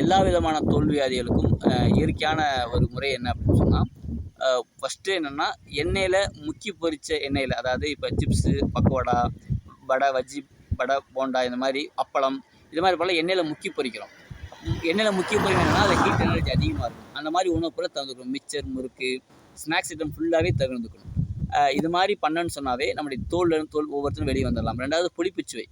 எல்லா விதமான தோல்வியாதிகளுக்கும் இயற்கையான ஒரு முறை என்ன அப்படின்னு சொன்னால் ஃபஸ்ட்டு என்னென்னா எண்ணெயில் முக்கி பொரித்த எண்ணெயில் அதாவது இப்போ சிப்ஸு பக்கோடா வடை வஜ்ஜி வடை போண்டா இந்த மாதிரி அப்பளம் இது மாதிரி போல் எண்ணெயில் முக்கி பொரிக்கிறோம். எண்ணெயில் முக்கி பொறிக்கணும்னா அது ஹீட் எனர்ஜி அதிகமாக இருக்கும் அந்த மாதிரி உணவு போல் தகுந்துக்கணும். மிக்சர் முறுக்கு ஸ்நாக்ஸ் ஐட்டம் ஃபுல்லாகவே தகுந்துக்கணும். இது மாதிரி பண்ணன்னு சொன்னாவே நம்முடைய தோல்லேருந்து தோல் ஒவ்வொருத்தரும் வெளியே வந்துடலாம். ரெண்டாவது புளிப்புச்சுவை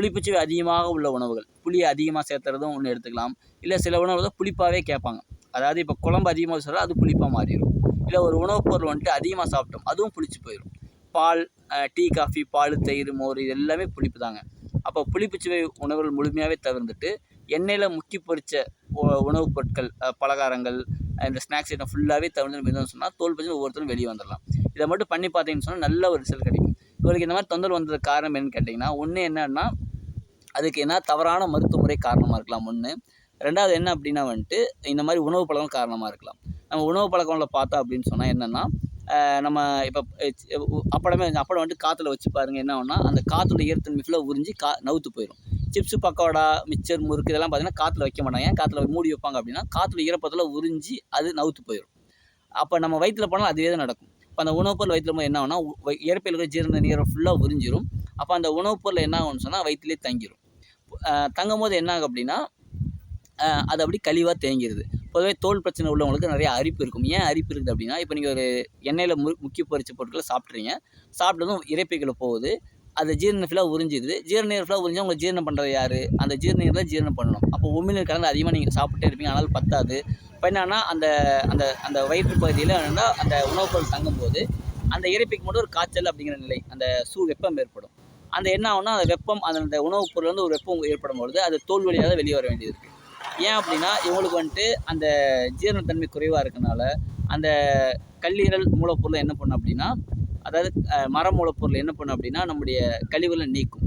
புளிப்புச்சுவை அதிகமாக உள்ள உணவுகள். புளியை அதிகமாக சேர்த்துறதும் ஒன்று எடுத்துக்கலாம். இல்லை சில உணவுகள் புளிப்பாகவே கேட்பாங்க. அதாவது இப்போ குழம்பு அதிகமாக சொல்ல அது புளிப்பாக மாறிடும். இல்லை ஒரு உணவுப் பொருள் வந்துட்டு அதிகமாக சாப்பிட்டோம் அதுவும் புளிச்சு போயிடும். பால் டீ காஃபி பால் தயிர் மோர் இது எல்லாமே புளிப்பு தாங்க அப்போ புளிப்புச்சுவை உணவுகள் முழுமையாகவே தவிர்த்துட்டு எண்ணெயில் முக்கி பொரித்த உணவுப் பொருட்கள் பலகாரங்கள் இந்த ஸ்நாக்ஸ் ஐட்டம் ஃபுல்லாகவே தவிர்த்து சொன்னால் தோல் பிரச்சனை ஒவ்வொருத்தரும் வெளியே வந்துடலாம் இதை மட்டும் பண்ணி பார்த்தீங்கன்னு சொன்னால் நல்ல ஒரு ரிசல்ட் கிடைக்கும். இவருக்கு இந்த மாதிரி தொந்தரவு வந்ததுக்கு காரணம் என்னன்னு கேட்டிங்கன்னா ஒன்று என்னன்னா அதுக்கு என்ன தவறான மருத்துவ முறை காரணமாக இருக்கலாம் ஒன்று ரெண்டாவது என்ன அப்படின்னா வந்துட்டு இந்த மாதிரி உணவு பழக்கம் காரணமாக இருக்கலாம். நம்ம உணவு பழக்கங்களில் பார்த்தோம் அப்படின்னு சொன்னால் என்னென்னா நம்ம இப்போ அப்படமே அப்படம் வந்துட்டு காற்றுல வச்சு பாருங்கள் என்ன ஆகும்னா அந்த காற்றுல ஈரத்தன்மை ஃபுல்லாக உறிஞ்சி கா நவுத்து போயிடும் சிப்ஸு பக்கோடா மிச்சர் முறுக்கு இதெல்லாம் பார்த்தீங்கன்னா காற்றுல வைக்க மாட்டாங்க. ஏன் காற்றுல மூடி வைப்பாங்க அப்படின்னா காற்றுல ஈரப்பத்தில் உறிஞ்சி அது நவுத்து போயிடும் அப்போ நம்ம வயிற்றில் போனால் அதுவே தான் நடக்கும். இப்போ அந்த உணவுப் பொருள் வயிற்றில் என்ன ஆகும்னா இறப்பையில் இருக்கிற ஜீரண நீரை ஃபுல்லாக உறிஞ்சிரும். அப்போ அந்த உணவுப் பொருள் என்ன ஆகும்னு சொன்னால் வயிற்றுலேயே தங்கிடும் தங்கும் போது என்ன ஆகும் அப்படின்னா அது அப்படி கழிவாக தேங்கிடுது பொதுவே தோல் பிரச்சனை உள்ளவங்களுக்கு நிறைய அரிப்பு இருக்கும். ஏன் அரிப்பு இருக்குது அப்படின்னா இப்போ நீங்கள் ஒரு எண்ணெயில் மு முக்கிய பொரிச்ச பொருட்களை சாப்பிட்றீங்க. சாப்பிட்டதும் இறைப்பைக்குள்ளே போகுது. அது ஜீரண ஃபுல்லாக உறிஞ்சிடுது. ஜீரண நீர் ஃபுல்லாக உறிஞ்சால் உங்களுக்கு ஜீரணம் பண்ணுறது யார்? அந்த ஜீரண நீர் தான் ஜீரணம் பண்ணணும். அப்போ உமிழ்நீர் கலந்து அதிகமாக நீங்கள் சாப்பிட்டே இருப்பீங்க. ஆனால் பத்தாது. இப்போ என்னன்னா அந்த அந்த அந்த வயிற்று பகுதியில் என்னென்னா அந்த உணவுப் பொருள் தங்கும்போது அந்த இறைப்பைக்கு மட்டும் ஒரு காய்ச்சல் அப்படிங்கிற நிலை அந்த சூ வெப்பம் ஏற்படும். அந்த என்ன ஆகும்னா அந்த வெப்பம் அந்த உணவுப் பொருள் வந்து ஒரு வெப்பம் ஏற்படும் பொழுது அது தோல் வழியாக வெளியே வர வேண்டியது இருக்குது ஏன் அப்படின்னா இவங்களுக்கு வந்துட்டு அந்த ஜீரணத்தன்மை குறைவாக இருக்கனால அந்த கல்லீரல் மூலப்பொருள் என்ன பண்ணும் அப்படின்னா அதாவது மர மூலப்பொருள் என்ன பண்ணும் அப்படின்னா நம்முடைய கழிவுகளை நீக்கும்.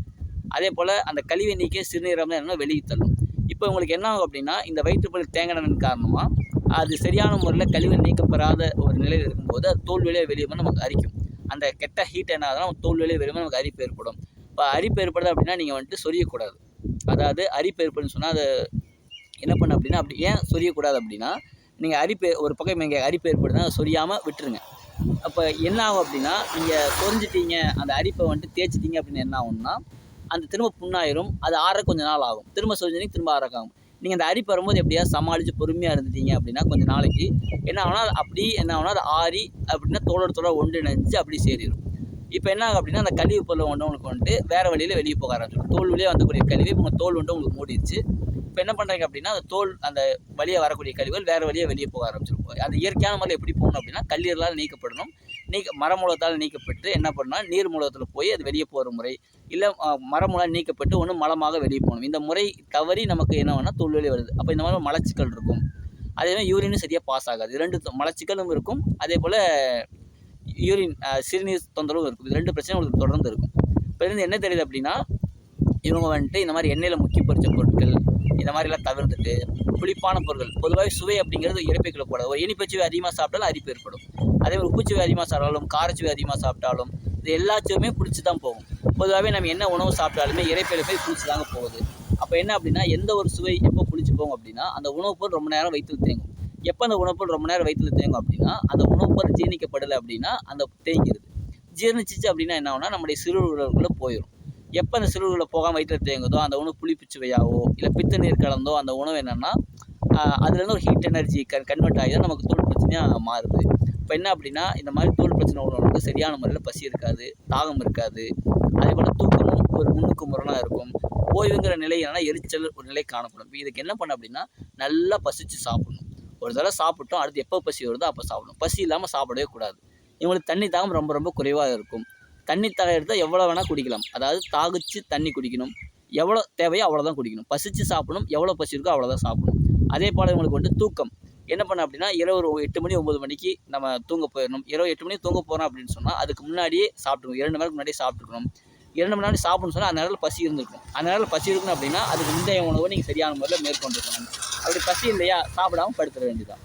அதே போல் அந்த கழிவை நீக்கி சிறுநீரம் என்ன வெளியே தள்ளும். இப்போ உங்களுக்கு என்ன ஆகும் அப்படின்னா இந்த வயிற்றுப்பள்ளி தேங்கினதன் காரணமாக அது சரியான முறையில் கழிவு நீக்கப்படாத ஒரு நிலையில் இருக்கும்போது அது தோல் வெளியே வெளியே நமக்கு அரிக்கும். அந்த கெட்ட ஹீட் என்ன ஆகுதுன்னா தோல் வெளியே வெளியே நமக்கு அரிப்பு ஏற்படும். இப்போ அரிப்பு ஏற்படுது அப்படின்னா நீங்கள் வந்துட்டு சொரியக்கூடாது. அதாவது அரிப்பு ஏற்படுன்னு சொன்னால் அதை என்ன பண்ண அப்படின்னா அப்படி ஏன் சொரியக்கூடாது அப்படின்னா நீங்கள் அரிப்பு ஒரு பக்கம் இங்கே அரிப்பு ஏற்படுதுன்னா சொரியாமல் விட்டுருங்க. அப்போ என்ன ஆகும் அப்படின்னா நீங்கள் சொரிஞ்சிட்டீங்க அந்த அரிப்பை வந்துட்டு தேய்ச்சிட்டீங்க அப்படின்னு என்ன ஆகும்னா அந்த திரும்ப புண்ணாயிரும் அது ஆற கொஞ்சம் நாள் ஆகும். திரும்ப சொரிஞ்சிங்க திரும்ப ஆறக்காகும் நீங்கள் அந்த அரிப்பு வரும்போது எப்படியா சமாளித்து பொறுமையாக இருந்துட்டீங்க அப்படின்னா கொஞ்சம் நாளைக்கு என்ன ஆகுனா அப்படி என்ன ஆகுனா அது ஆறி அப்படின்னா தோளோட ஒன்று ஒன்றிணைஞ்சு அப்படி சேரிடும் இப்போ என்ன ஆகும் அப்படின்னா அந்த கழிவு பொருளை ஒன்று உங்களுக்கு வந்துட்டு வேறு வழியில் வெளியே போக ஆரம்பிச்சிடும் தோல் வழியே வந்தக்கூடிய கழிவு இப்போ உங்கள் தோல் வந்துட்டு உங்களுக்கு மூடிடுச்சு இப்போ என்ன பண்ணுறீங்க அப்படின்னா அந்த தோல் அந்த வழியாக வரக்கூடிய கழிவுகள் வேறு வழியாக வெளியே போக ஆரம்பிச்சிருக்கும் அது இயற்கையான முறையில் எப்படி போகணும் அப்படின்னா கல்லீரலால் நீக்கப்படணும். நீக்க மரமூலத்தால் நீக்கப்பட்டு என்ன பண்ணால் நீர் மூலத்தில் போய் அது வெளியே போகிற முறை. இல்லை மரமூலம் நீக்கப்பட்டு ஒன்று மலமாக வெளியே போகணும். இந்த முறை தவறி நமக்கு என்ன வேணால் தோல் வருது. அப்போ இந்த மாதிரி மலச்சிக்கல் இருக்கும். அதே மாதிரி யூரினும் சரியாக பாஸ் ஆகாது. ரெண்டு மலச்சிக்கலும் இருக்கும். அதே போல் யூரின் சிறுநீர் தொந்தரவும் இருக்கும். இது ரெண்டு பிரச்சனை உங்களுக்கு தொடர்ந்து இருக்கும். இப்போ இருந்து என்ன தெரியுது அப்படின்னா இவங்க வந்துட்டு இந்த மாதிரி எண்ணெயில் முக்கிய பொறிச்ச பொருட்கள் இந்த மாதிரிலாம் தவிர்த்துட்டு புளிப்பான பொருட்கள் பொதுவாக சுவை அப்படிங்கிறது இறப்பைக்குள்ள போடாது. ஒரு இனிப்பச்சுவை அதிகமாக சாப்பிட்டாலும் அரிப்பு ஏற்படும். அதே மாதிரி உப்புச்சுவை அதிகமாக சாப்பிட்டாலும் காரச்சுவை அதிகமாக சாப்பிட்டாலும் இது எல்லாச்சுமே பிடிச்சி தான் போகும். பொதுவாகவே நம்ம என்ன உணவு சாப்பிட்டாலுமே இறைப்பையில் போய் பிடிச்சி தாங்க போகுது. அப்போ என்ன அப்படின்னா எந்த ஒரு சுவை எப்போ பிடிச்சி போகும் அப்படின்னா அந்த உணவு பொருள் ரொம்ப நேரம் வைத்து தேங்கும். எப்போ அந்த உணவு ரொம்ப நேரம் வயிற்றில் தேங்கும் அப்படின்னா அந்த உணவு பொருள் ஜீர்ணிக்கப்படலை அப்படின்னா அந்த தேங்கிடுது ஜீர்ணிச்சிச்சு அப்படின்னா என்ன ஆகுனா நம்முடைய சிறுகுடலுக்குள்ளே போயிடும் எப்போ அந்த சிறுகுடலில் போகாமல் வயிற்றில் தேங்குதோ அந்த உணவு புளிப்பு சுவையாவோ இல்லை பித்த நீர் கலந்தோ அந்த உணவு என்னென்னா அதுலேருந்து ஒரு ஹீட் எனர்ஜி கன் கன்வெர்ட் ஆகி தான் நமக்கு தோல் பிரச்சனையாக மாறுது. இப்போ என்ன அப்படின்னா இந்த மாதிரி தோல் பிரச்சனை உள்ளவங்களுக்கு சரியான முறையில் பசி இருக்காது தாகம் இருக்காது. அதே போல் தூக்கமும் ஒரு முன்னுக்கு முரணாக இருக்கும். ஓய்வுங்கிற நிலை என்னென்னா எரிச்சல் ஒரு நிலை காணப்படும். இப்போ இதுக்கு என்ன பண்ண அப்படின்னா நல்லா பசித்து சாப்பிடணும். ஒரு தடவை சாப்பிட்டோம் அடுத்து எப்போ பசி வருதோ அப்போ சாப்பிடணும். பசி இல்லாமல் சாப்பிடவே கூடாது. இவங்களுக்கு தண்ணி தாகம் ரொம்ப ரொம்ப குறைவாக இருக்கும். தண்ணி தலை எடுத்தால் எவ்வளோ வேணால் குடிக்கலாம். அதாவது தாகிச்சு தண்ணி குடிக்கணும். எவ்வளோ தேவையோ அவ்வளோதான் குடிக்கணும். பசிச்சு சாப்பிடணும். எவ்வளோ பசி இருக்கோ அவ்வளோ தான் சாப்பிடணும். அதே போல் இவங்களுக்கு வந்து தூக்கம். என்ன பண்ண அப்படின்னா இரவு ஒரு எட்டு மணி ஒம்பது மணிக்கு நம்ம தூங்க போயிடணும். இரவு எட்டு மணி தூங்க போகிறோம் அப்படின்னு சொன்னால் அதுக்கு முன்னாடியே சாப்பிட்டுக்கணும். இரண்டு மணிக்கு முன்னாடியே சாப்பிட்டுக்கணும். இரண்டு மணி நேரம் சாப்பிடணும்னு சொன்னால் அந்த நேரத்தில் பசி இருந்திருக்கும். அந்த நேரத்தில் பசி இருக்கணும் அப்படின்னா அதுக்கு முந்தைய உணவை நீங்கள் சரியான முறையில் மேற்கொண்டிருக்கணும். அப்படி பசி இல்லையா சாப்பிடாமல் படுத்துட வேண்டியதான்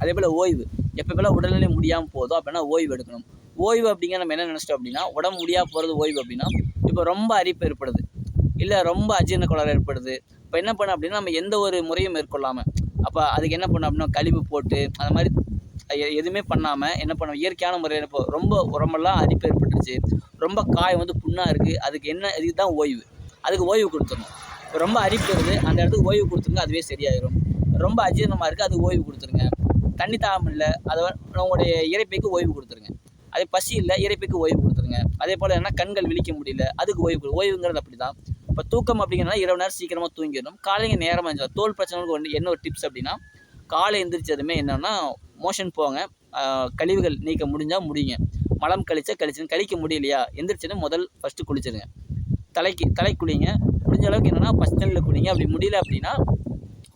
அதே போல் ஓய்வு. எப்போ உடல்நிலை முடியாமல் போதோ அப்படின்னா ஓய்வு எடுக்கணும். ஓய்வு அப்படிங்கிற நம்ம என்ன நினச்சிட்டோம் அப்படின்னா உடம்பு முடியாமல் போகிறது ஓய்வு அப்படின்னா இப்போ ரொம்ப அரிப்பு ஏற்படுது. இல்லை ரொம்ப அஜீரண கோளாறு ஏற்படுது. இப்போ என்ன பண்ண அப்படின்னா நம்ம எந்த ஒரு முறையும் மேற்கொள்ளாமல் அப்போ அதுக்கு என்ன பண்ண அப்படின்னா கழிவு போட்டு அந்த மாதிரி எதுவுமே பண்ணாமல் என்ன பண்ணோம் இயற்கையான முறையில் இப்போ ரொம்ப உரமெல்லாம் அரிப்பு ஏற்பட்டுருச்சு. ரொம்ப காயம் வந்து புண்ணாக இருக்குது அதுக்கு என்ன இதுக்கு தான் ஓய்வு. அதுக்கு ஓய்வு கொடுத்துடணும். ரொம்ப அரிப்பு வருது. அந்த இடத்துக்கு ஓய்வு கொடுத்துருங்க அதுவே சரியாயிரும். ரொம்ப அஜீரணமாக இருக்குது அது ஓய்வு கொடுத்துருங்க. தண்ணி தாகம் இல்லை அதை உங்களுடைய இறைப்பைக்கு ஓய்வு கொடுத்துருங்க. அதே பசி இல்லை இறைப்பைக்கு ஓய்வு கொடுத்துருங்க. அதே போல் என்ன கண்கள் விழிக்க முடியல அதுக்கு ஓய்வு கொடு ஓய்வுங்கிறது அப்படி தான் இப்போ தூக்கம் அப்படிங்கிறனா இரவு நேரம் சீக்கிரமாக தூங்கிடணும். காலைங்க நேரமாக இருந்துச்சு தோல் பிரச்சனைகளுக்கு ஒன்று என்ன ஒரு டிப்ஸ் அப்படின்னா காலை எந்திரிச்சதுமே என்னென்னா மோஷன் போங்க. கழிவுகள் நீக்க முடிஞ்சால் முடியுங்க. மலம் கழிச்சா கழிச்சுன்னு கழிக்க முடியலையா? எந்திரிச்சுன்னு முதல் ஃபஸ்ட்டு குளிச்சிடுங்க தலைக்கு தலை குளிங்க. முடிஞ்ச அளவுக்கு என்னென்னா ஃபஸ்ட் தண்ணியில் குளிங்க. அப்படி முடியல அப்படின்னா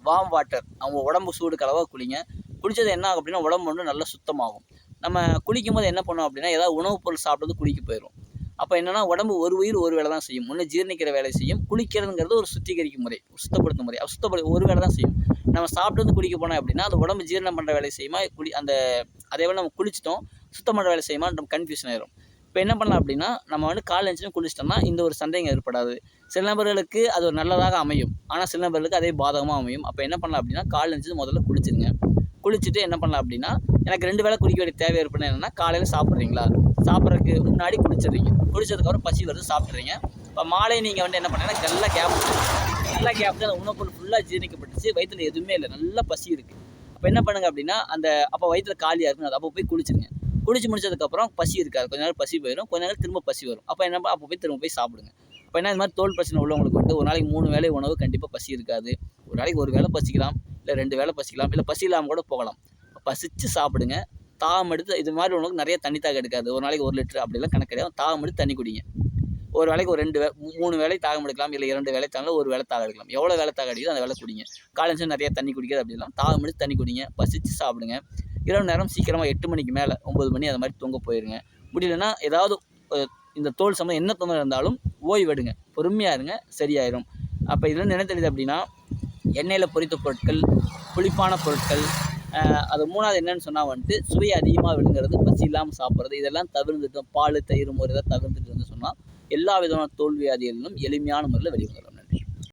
வார்ம் வாட்டர் அவங்க உடம்பு சூடு கலவாக குளிங்க. குளித்தது என்ன ஆகும் அப்படின்னா உடம்பு வந்து நல்லா சுத்தமாகும். நம்ம குளிக்கும் போது என்ன பண்ணோம் அப்படின்னா ஏதாவது உணவுப் பொருள் சாப்பிட்டது குளிக்க போயிடும் அப்போ என்னென்னா உடம்பு ஒரு உயிர் ஒரு வேலை தான் செய்யும். ஒன்று ஜீரணிக்கிற வேலை செய்யும். குளிக்கிறதுங்கிறது ஒரு சுத்திகரிக்கும் முறை சுத்தப்படுத்தும் முறை. சுத்தப்படுத்த சுத்தப்படு ஒரு வேலை தான் செய்யும். நம்ம சாப்பிட்டது குளிக்க போனோம் அப்படின்னா அது உடம்பு ஜீரணம் பண்ணுற வேலை செய்யுமா? குளி அந்த அதே போல் நம்ம குளிச்சிட்டோம் சுத்தம் பண்ணுற வேலை செய்யுமா நம்ம கன்ஃபியூஷன் ஆயிரும். இப்போ என்ன பண்ணலாம் அப்படின்னா நம்ம வந்து கால் எழுந்துச்சுன்னு குளிச்சிட்டோம்னா இந்த ஒரு சந்தேகம் ஏற்படாது. சில நபர்களுக்கு அது ஒரு நல்லதாக அமையும். ஆனால் சில நபர்களுக்கு அதே பாதகமாக அமையும். அப்போ என்ன பண்ணலாம் அப்படின்னா கால் எழுந்துச்சு முதல்ல குளிச்சிருங்க. குளிச்சுட்டு என்ன பண்ணலாம் அப்படின்னா எனக்கு ரெண்டு வேளை குடிக்க வேண்டிய தேவை ஏற்படும் என்னென்னா காலையில் சாப்பிட்றீங்களா? சாப்பிட்றதுக்கு முன்னாடி குளிச்சிடுறீங்க. குளிச்சதுக்கப்புறம் பசி வருது சாப்பிட்றீங்க இப்போ மாலை நீங்கள் வந்து என்ன பண்ணீங்கன்னா நல்லா கேப் நல்லா கேப் அந்த உணவு பொருள் ஃபுல்லாக ஜீரணிக்கப்பட்டுச்சு. வயிற்றுல எதுவுமே இல்லை. நல்லா பசி இருக்குது அப்போ என்ன பண்ணுங்க அப்படின்னா அந்த அப்போ வயிற்றுல காலியாக இருக்கும் அது அப்போ போய் குளிச்சிருங்க. குடிச்சு முடிச்சதுக்கப்புறம் பசி இருக்காது. கொஞ்ச நேரம் பசி போயிடும். கொஞ்ச நேரம் திரும்ப பசி வரும். அப்போ என்ன அப்போ போய் திரும்ப போய் சாப்பிடுங்க. அப்போ என்ன இந்த மாதிரி தோல் பிரச்சனை உள்ளவங்களுக்கு வந்து ஒரு நாளைக்கு மூணு வேலை உணவு கண்டிப்பாக பசி இருக்காது. ஒரு நாளைக்கு ஒரு வேளை பசிக்கலாம் இல்லை ரெண்டு வேளை பசிக்கலாம் இல்லை பசி இல்லாமல் கூட போகலாம். பசிச்சு சாப்பிடுங்க. தாகம் எடுத்து இது மாதிரி உணவுக்கு நிறைய தண்ணி தாக எடுக்காது. ஒரு நாளைக்கு ஒரு லிட்டர் அப்படிலாம் கணக்கு கிடையாது. தாகம் எடுத்து தண்ணி குடிங்க. ஒரு வேளைக்கு ஒரு ரெண்டு வே மூணு வேலை தாகம் எடுக்கலாம் இல்லை இரண்டு வேலை தாங்கலாம் ஒரு வேலை தாக எடுக்கலாம். எவ்வளோ வேலை தாக அடிக்குதோ அந்த வேலை குடிங்க. காலேஜ் நிறைய தண்ணி குடிக்கிறது அப்படிலாம் தாகம் எடுத்து தண்ணி குடிங்க. பசிச்சு சாப்பிடுங்க. இரவு நேரம் சீக்கிரமாக எட்டு மணிக்கு மேலே ஒம்பது மணி அது மாதிரி தூங்க போயிருங்க. முடியலன்னா ஏதாவது இந்த தோல் சம்மந்தம் என்ன தொந்தரவு இருந்தாலும் ஓய்வெடுங்க. பொறுமையாக இருங்க சரியாயிரும். அப்போ இதில் என்ன தெரியுது அப்படின்னா எண்ணெயில் பொரித்த பொருட்கள் புளிப்பான பொருட்கள் அது மூணாவது என்னன்னு சொன்னால் வந்துட்டு சுவை அதிகமாக விழுங்குறது பசி இல்லாமல் சாப்பிட்றது இதெல்லாம் தவிர்த்துட்டோம் பால் தயிர் மோர் இதெல்லாம் தவிர்த்துட்டு வந்து சொன்னால் எல்லா விதமான தோல்வியாதிகளிலும் எளிமையான முறையில் வெளிவந்துடும்